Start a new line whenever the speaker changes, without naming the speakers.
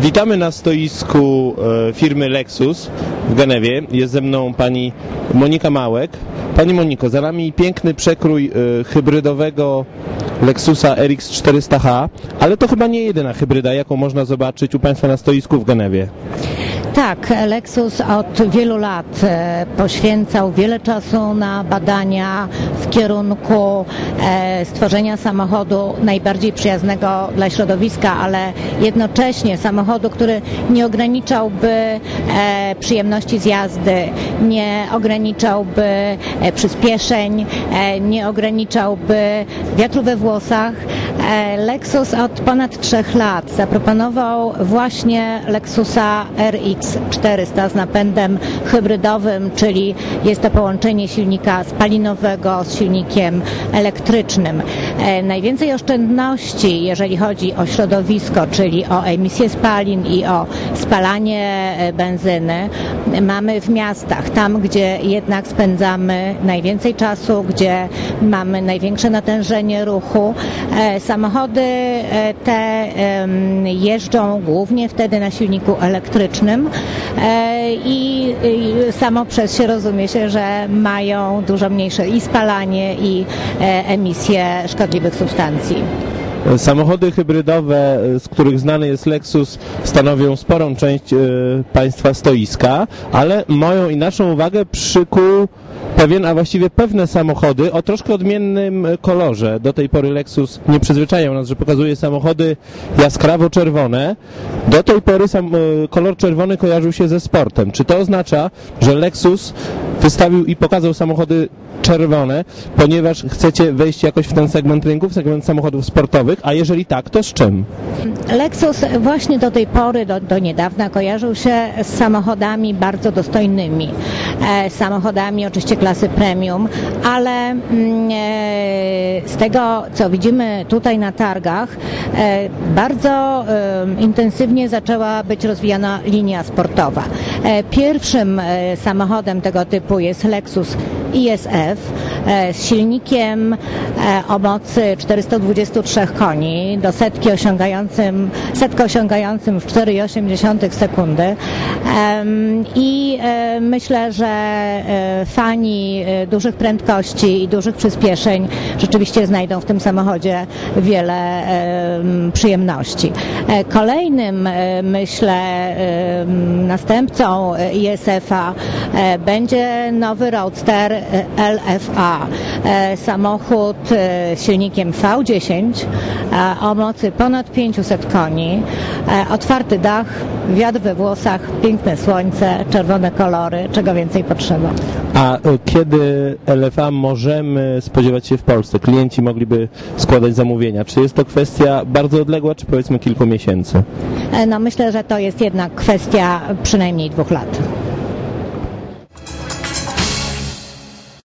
Witamy na stoisku e, firmy Lexus w Genewie. Jest ze mną pani Monika Małek. Pani Moniko, za nami piękny przekrój e, hybrydowego Lexusa RX 400H, ale to chyba nie jedyna hybryda, jaką można zobaczyć u Państwa na stoisku w Genewie.
Tak, Lexus od wielu lat e, poświęcał wiele czasu na badania w kierunku e, stworzenia samochodu najbardziej przyjaznego dla środowiska, ale jednocześnie samochodu, który nie ograniczałby e, przyjemności z jazdy, nie ograniczałby przyspieszeń, nie ograniczałby wiatru we włosach. E, Lexus od ponad trzech lat zaproponował właśnie Lexusa RX 400 z napędem hybrydowym, czyli jest to połączenie silnika spalinowego z silnikiem elektrycznym. E, Najwięcej oszczędności, jeżeli chodzi o środowisko, czyli o emisję spalin i o spalanie e, benzyny, mamy w miastach, tam gdzie jednak spędzamy najwięcej czasu, gdzie mamy największe natężenie ruchu. E, Samochody e, te jeżdżą głównie wtedy na silniku elektrycznym e, i, samo przez się rozumie się, że mają dużo mniejsze i spalanie i e, emisję szkodliwych substancji.
Samochody hybrydowe, e, z których znany jest Lexus, stanowią sporą część e, Państwa stoiska, ale moją i naszą uwagę przykuł pewien, a właściwie pewne samochody o troszkę odmiennym e, kolorze. Do tej pory Lexus nie przyzwyczajał nas, że pokazuje samochody jaskrawo czerwone. Do tej pory sam, kolor czerwony kojarzył się ze sportem. Czy to oznacza, że Lexus wystawił i pokazał samochody czerwone, ponieważ chcecie wejść jakoś w ten segment rynku, w segment samochodów sportowych, a jeżeli tak, to z czym?
Lexus właśnie do tej pory, do, do niedawna kojarzył się z samochodami bardzo dostojnymi. E, samochodami oczywiście klasy premium, ale mm, e, z tego, co widzimy tutaj na targach, e, bardzo e, intensywnie zaczęła być rozwijana linia sportowa. E, pierwszym e, samochodem tego typu jest Lexus ISF e, z silnikiem e, o mocy 423 koni do setki osiągającym, setkę osiągającym w 4,8 sekundy i e, myślę, że fani dużych prędkości i dużych przyspieszeń rzeczywiście znajdą w tym samochodzie wiele em, przyjemności. Kolejnym myślę następcą ISF-a będzie nowy Roadster LFA. E, Samochód e, z silnikiem V10 e, o mocy ponad 500 koni, otwarty dach, wiatr we włosach, piękne słońce, czerwone kolory, czego więcej potrzeba.
A kiedy LFA możemy spodziewać się w Polsce? Klienci mogliby składać zamówienia. Czy jest to kwestia bardzo odległa, czy powiedzmy kilku miesięcy?
No myślę, że to jest jednak kwestia przynajmniej dwóch lat.